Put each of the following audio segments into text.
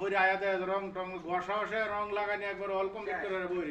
করে আয়া দেয় রং টং ঘষা ঘষে রং লাগানি একবার অল কমপ্লিট করে বই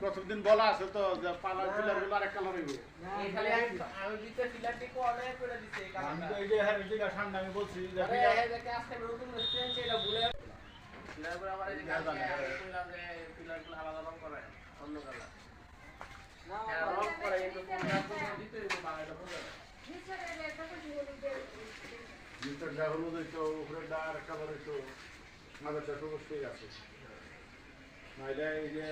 প্রথম দিন বলা আছে তো যে পালারগুলো আরেক কালার হইবে আমি দিতে কোয়ালে করে আমি তো এই যে হ্যাঁ যে সামনে আমি বলছি যে আরে দেখে আজকে নতুন রেস্টুরেন্ট এটা ভুলে আমার এই যে যে ফিলারগুলো আলাদা রং করে অন্য কালার হ্যাঁ রং করে কিন্তু কোনটা দিতে হইবে বাংলাটা হইতো উপরেরটা আরেক কালার ঠিক আছে নাইলে এই যে